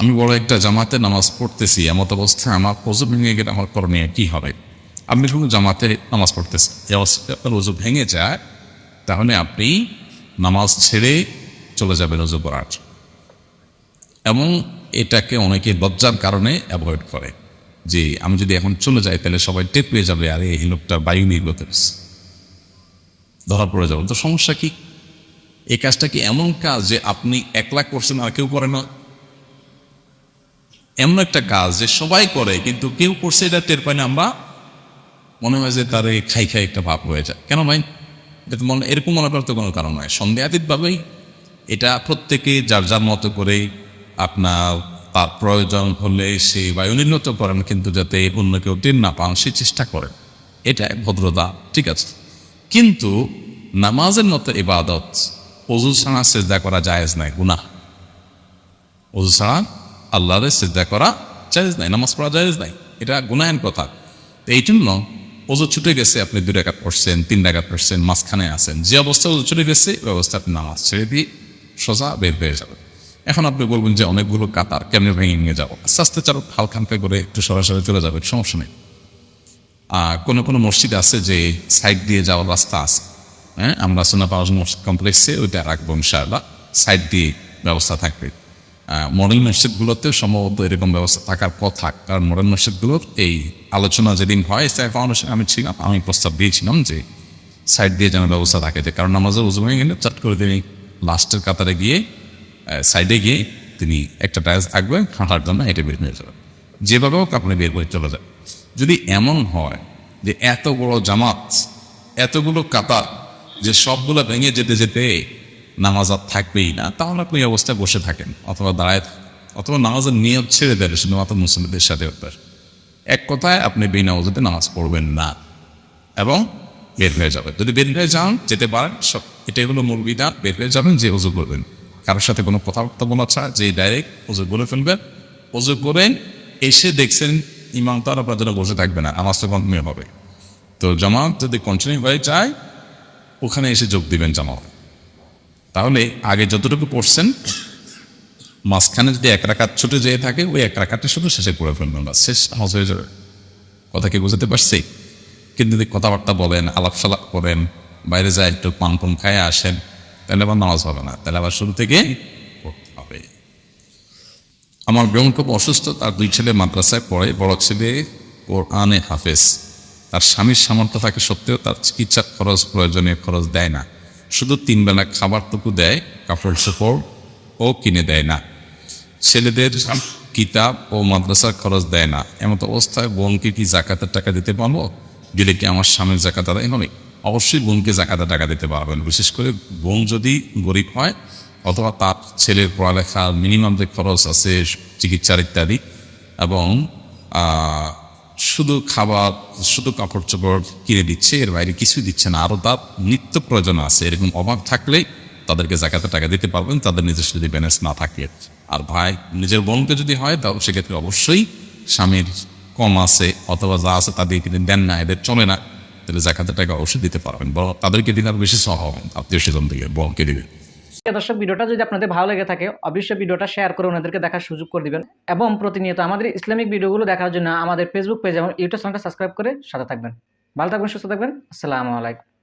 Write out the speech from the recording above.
আমি বড় একটা জামাতে নামাজ পড়তেছি, এমত অবস্থায় আমার অজু ভেঙে গেলে আমার করণীয় কি হবে? আপনি কোনো জামাতে নামাজ পড়তেছেন অবস্থায় আপনার অজু ভেঙে যায়, তাহলে আপনি নামাজ ছেড়ে চলে যাবেন অজু পড়ার। এবং এটাকে অনেকে লজ্জার কারণে অ্যাভয়েড করে, যে আমি যদি এখন চলে যাই, তাহলে সবাই টেপ পেয়ে যাবে, আরে এই লোকটা বায়ু নির্গত। ধরা পড়ে যাবে তো সমস্যা কি? এই কাজটা কি এমন কাজ যে আপনি একলা করছেন আর কেউ করে না? এমন একটা কাজ যে সবাই করে, কিন্তু কেউ করছে এটা টের পায় না, আমরা মনে হয় যে তার এই খাই খাই একটা ভাব হয়ে যায়। কেন ভাই? এটা মনে, এরকম মনে করার তো কোনো কারণ নয় সন্দেহাতীতভাবেই এটা প্রত্যেকে যার যার মতো করে আপনার তার প্রয়োজন হলে সে বায়ু নির্গত করেন, কিন্তু যাতে অন্য কেউ টের না পান, সে চেষ্টা করেন এটা ভদ্রতা, ঠিক আছে? কিন্তু নামাজের মতো ইবাদত অজু ছাড়া সেজদা করা জায়েজ নাই, গুনাহ। অজু ছাড়া আল্লাহরে সেজদা করা জায়েজ নাই নামাজ পড়া জায়েজ নাই। এটা গুনাহের কথা। তো এই জন্য অজু ছুটে গেছে আপনি দুই টাকা পড়ছেন তিন টাকা পড়ছেন মাঝখানে আছেন। যে অবস্থা অজু ছুটে গেছে ওই অবস্থা আপনি নামাজ ছেড়ে দিয়ে সোজা বের হয়ে যাবেন। এখন আপনি বলবেন যে অনেকগুলো কাতার কেমনে ভেঙে নিয়ে যাব? আস্তে আস্তে চারো হালখানকা করে একটু সরাসরি চলে যাবে সমস্যা নেই। আহ, কোনো কোনো মসজিদ আছে যে সাইড দিয়ে যাওয়ার রাস্তা আছে। হ্যাঁ আমরা সোনা পাওয়ার মসজিদ কমপ্লেক্সে ওইটা রাখব ইনশাআল্লাহ। সাইড দিয়ে ব্যবস্থা থাকবে। মডেল মসজিদগুলোতেও সম্ভবত এরকম ব্যবস্থা থাকার কথা। কারণ মডেল মসজিদগুলোর এই আলোচনা যেদিন হয় সাই ফাউন্ডেশন আমি ছিলাম, আমি প্রস্তাব দিয়েছিলাম যে সাইড দিয়ে যেন ব্যবস্থা থাকে। যে কারণ আমাদের উজু হয়ে গেলে চট করে তিনি লাস্টের কাতারে গিয়ে সাইডে গিয়ে তিনি একটা টায়ার থাকবেন হাঁটার জন্য হেঁটে বের হয়ে যাবেন। যেভাবে হোক আপনি বের করে চলে যান। যদি এমন হয় যে এত বড় জামাত, এতগুলো কাতার, যে সবগুলো ভেঙে যেতে যেতে নামাজ আর থাকবেই না, তাহলে আপনি অবস্থায় বসে থাকেন, অথবা দাঁড়ায় অথবা নামাজের নিয়ম ছেড়ে দেন, শুধুমাত্র মুসলিমদের সাথে হতে এক কথায় আপনি বিনা ওজুতে নামাজ পড়বেন না, এবং বের হয়ে যাবেন। যদি বের হয়ে যান, যেতে পারেন, সব, এটাই হলো মূল বিধান, বের হয়ে যাবেন, যে উজু করবেন। কারোর সাথে কোনো কথাবার্তা বলা ছাড়া, যে ডাইরেক্ট উজু বলে ফেলবেন উজু করেন, এসে দেখছেন ইমাম তো আর আপনার জন্য বসে থাকবে না আমার তো কন্টিনিউ হবে। তো জামাত যদি কন্টিনিউ হয়ে যায়, ওখানে এসে যোগ দিবেন জামাত। তাহলে আগে যতটুকু পড়ছেন, মাঝখানে যদি এক রাকাত ছুটে যেয়ে থাকে, ওই এক রাকাতে শুধু শেষে পড়ে ফেলবেন বা শেষ নামাজ হয়ে যাবে। কথা কি বুঝতে পারছি? কিন্তু যদি কথাবার্তা বলেন আলাপ সালাপ করেন, বাইরে যায় একটু পান পান খায় আসেন, তাহলে আবার নামাজ হবে না। তাহলে আবার শুরু থেকে পড়তে হবে। আমার বোন খুব অসুস্থ, তার দুই ছেলে মাদ্রাসায় পড়ে। বড় ছেলে ওর কোরআনে হাফেজ। তার স্বামীর সামর্থ্য থাকে সত্ত্বেও তার চিকিৎসার খরচ, প্রয়োজনীয় খরচ দেয় না। শুধু তিন বেলা খাবারটুকু দেয়, কাপড় চোপড় ও কিনে দেয় না। ছেলেদের কিতাব ও মাদ্রাসার খরচ দেয় না। এমন অবস্থায় বোনকে কি জাকাতের টাকা দিতে পারব? দিলে কি আমার স্বামীর জাকাত আদায় হবে? অবশ্যই বোনকে জাকাতের টাকা দিতে পারবেন। বিশেষ করে বোন যদি গরিব হয়, অথবা তার ছেলের পড়ালেখার মিনিমাম যে খরচ আছে, চিকিৎসার ইত্যাদি, এবং শুধু খাবার শুধু কাপড় চোপড় কিনে দিচ্ছে, এর বাইরে কিছুই দিচ্ছে না। আরও তার নিত্য প্রয়োজন আছে। এরকম অভাব থাকলে তাদেরকে জাকাতে টাকা দিতে পারবেন, তাদের নিজস্ব যদি ব্যালেন্স না থাকে। আর ভাই, নিজের বোনকে যদি হয় তাহলে সেক্ষেত্রে অবশ্যই স্বামীর কম আছে, অথবা যা আছে তাদের কিন্তু দেন না, এদের চলে না। তাহলে জাকাতে টাকা অবশ্যই দিতে পারবেন। বরং তাদেরকে দিন আরও বেশি সহ আত্মীয় স্বজন থেকে বোনকে দিবেন দর্শক, ভিডিওটা যদি আপনাদের ভালো লেগে থাকে, অবশ্যই ভিডিওটা শেয়ার করে ওনাদেরকে দেখার সুযোগ করে দিবেন। এবং প্রতিনিয়ত আমাদের ইসলামিক ভিডিওগুলো দেখার জন্য আমাদের ফেসবুক পেজ এবং ইউটিউব চ্যানেলটা সাবস্ক্রাইব করে সাথে থাকবেন। ভালো থাকবেন, সুস্থ থাকবেন। আসসালামু আলাইকুম।